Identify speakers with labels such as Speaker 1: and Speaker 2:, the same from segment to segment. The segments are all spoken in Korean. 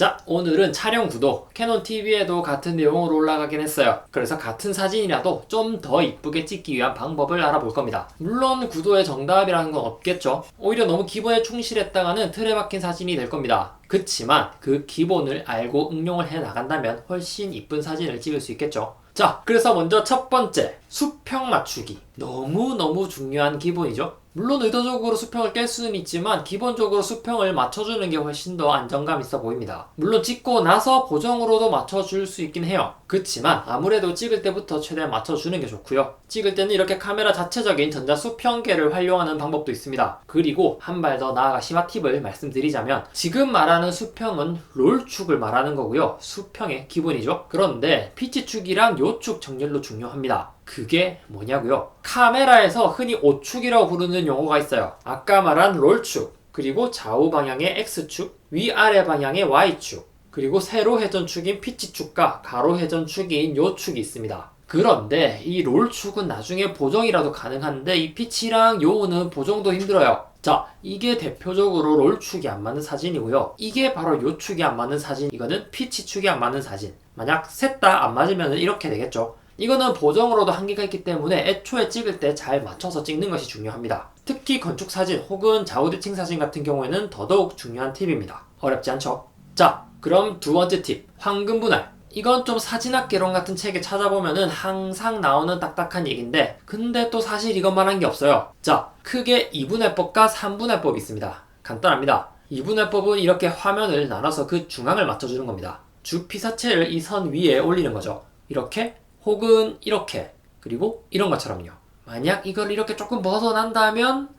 Speaker 1: 자, 오늘은 촬영 구도 캐논 TV에도 같은 내용으로 올라가긴 했어요. 그래서 같은 사진이라도 좀 더 이쁘게 찍기 위한 방법을 알아볼 겁니다. 물론 구도의 정답이라는 건 없겠죠. 오히려 너무 기본에 충실했다가는 틀에 박힌 사진이 될 겁니다. 그치만 그 기본을 알고 응용을 해 나간다면 훨씬 이쁜 사진을 찍을 수 있겠죠. 자, 그래서 먼저 첫 번째, 수평 맞추기. 너무너무 중요한 기본이죠. 물론 의도적으로 수평을 깰 수는 있지만 기본적으로 수평을 맞춰주는 게 훨씬 더 안정감 있어 보입니다. 물론 찍고 나서 보정으로도 맞춰줄 수 있긴 해요. 그치만 아무래도 찍을 때부터 최대한 맞춰주는 게 좋고요. 찍을 때는 이렇게 카메라 자체적인 전자 수평계를 활용하는 방법도 있습니다. 그리고 한 발 더 나아가 심화 팁을 말씀드리자면 지금 말하는 수평은 롤축을 말하는 거고요. 수평의 기본이죠. 그런데 피치축이랑 요축 정렬로 중요합니다. 그게 뭐냐고요? 카메라에서 흔히 오축이라고 부르는 용어가 있어요. 아까 말한 롤축, 그리고 좌우 방향의 X축, 위아래 방향의 Y축, 그리고 세로 회전축인 피치축과 가로 회전축인 요축이 있습니다. 그런데 이 롤축은 나중에 보정이라도 가능한데 이 피치랑 요는 보정도 힘들어요. 자, 이게 대표적으로 롤축이 안 맞는 사진이고요. 이게 바로 요축이 안 맞는 사진, 이거는 피치축이 안 맞는 사진. 만약 셋 다 안 맞으면 이렇게 되겠죠. 이거는 보정으로도 한계가 있기 때문에 애초에 찍을 때 잘 맞춰서 찍는 것이 중요합니다. 특히 건축 사진 혹은 좌우대칭 사진 같은 경우에는 더더욱 중요한 팁입니다. 어렵지 않죠? 자, 그럼 두 번째 팁, 황금 분할. 이건 좀 사진학 개론 같은 책에 찾아보면은 항상 나오는 딱딱한 얘기인데, 근데 또 사실 이것만 한 게 없어요. 자, 크게 2분해법과 3분해법이 있습니다. 간단합니다. 2분해법은 이렇게 화면을 나눠서 그 중앙을 맞춰주는 겁니다. 주 피사체를 이 선 위에 올리는 거죠. 이렇게 혹은 이렇게 그리고 이런 것처럼요. 만약 이걸 이렇게 조금 벗어난다면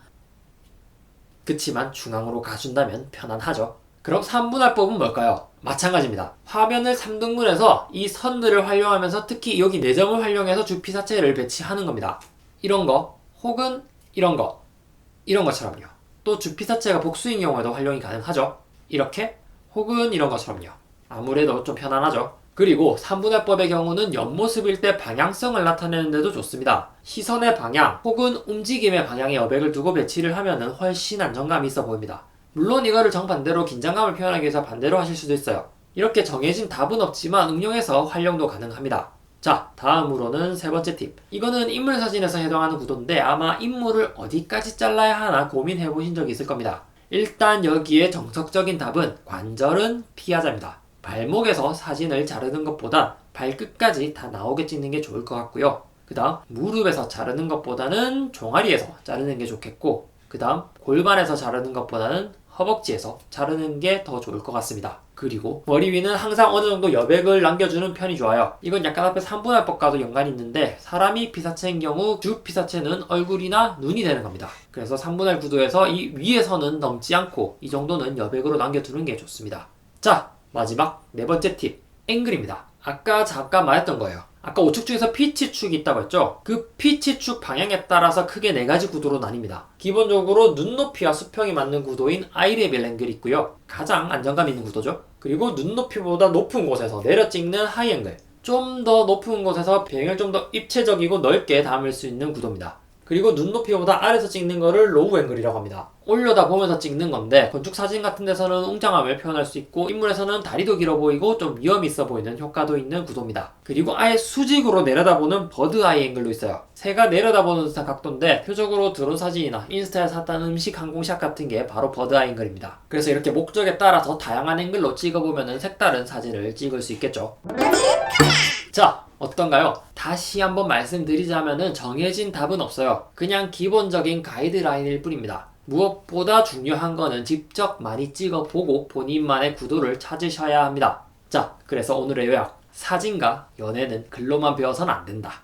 Speaker 1: 그치만 중앙으로 가준다면 편안하죠. 그럼 3분할법은 뭘까요? 마찬가지입니다. 화면을 3등분해서 이 선들을 활용하면서 특히 여기 내점을 활용해서 주피사체를 배치하는 겁니다. 이런 거 혹은 이런 거 이런 것처럼요. 또 주피사체가 복수인 경우에도 활용이 가능하죠. 이렇게 혹은 이런 것처럼요. 아무래도 좀 편안하죠. 그리고 3분할법의 경우는 옆모습일 때 방향성을 나타내는데도 좋습니다. 시선의 방향 혹은 움직임의 방향에 여백을 두고 배치를 하면 훨씬 안정감이 있어 보입니다. 물론 이거를 정반대로 긴장감을 표현하기 위해서 반대로 하실 수도 있어요. 이렇게 정해진 답은 없지만 응용해서 활용도 가능합니다. 자, 다음으로는 세 번째 팁. 이거는 인물 사진에서 해당하는 구도인데 아마 인물을 어디까지 잘라야 하나 고민해 보신 적이 있을 겁니다. 일단 여기에 정석적인 답은 관절은 피하자입니다. 발목에서 사진을 자르는 것보다 발끝까지 다 나오게 찍는 게 좋을 것 같고요. 그 다음 무릎에서 자르는 것보다는 종아리에서 자르는 게 좋겠고 그 다음 골반에서 자르는 것보다는 허벅지에서 자르는 게 더 좋을 것 같습니다. 그리고 머리 위는 항상 어느 정도 여백을 남겨주는 편이 좋아요. 이건 약간 앞에 3분할법과도 연관이 있는데 사람이 피사체인 경우 주 피사체는 얼굴이나 눈이 되는 겁니다. 그래서 3분할 구도에서 이 위에서는 넘지 않고 이 정도는 여백으로 남겨두는 게 좋습니다. 자, 마지막 네 번째 팁, 앵글입니다. 아까 잠깐 말했던 거예요. 아까 우측 중에서 피치축이 있다고 했죠? 그 피치축 방향에 따라서 크게 네 가지 구도로 나뉩니다. 기본적으로 눈높이와 수평이 맞는 구도인 아이레벨 앵글이 있고요. 가장 안정감 있는 구도죠. 그리고 눈높이보다 높은 곳에서 내려 찍는 하이 앵글. 좀 더 높은 곳에서 비행을 좀 더 입체적이고 넓게 담을 수 있는 구도입니다. 그리고 눈높이보다 아래서 찍는 거를 로우 앵글이라고 합니다. 올려다 보면서 찍는 건데 건축 사진 같은 데서는 웅장함을 표현할 수 있고 인물에서는 다리도 길어 보이고 좀 위험 있어 보이는 효과도 있는 구도입니다. 그리고 아예 수직으로 내려다보는 버드 아이 앵글도 있어요. 새가 내려다보는 듯한 각도인데 표적으로 드론 사진이나 인스타에 샀다는 음식 항공샷 같은 게 바로 버드 아이 앵글입니다. 그래서 이렇게 목적에 따라서 다양한 앵글로 찍어보면 색다른 사진을 찍을 수 있겠죠. 자, 어떤가요? 다시 한번 말씀드리자면은 정해진 답은 없어요. 그냥 기본적인 가이드라인일 뿐입니다. 무엇보다 중요한 거는 직접 많이 찍어보고 본인만의 구도를 찾으셔야 합니다. 자, 그래서 오늘의 요약. 사진과 연애는 글로만 배워서는 안 된다.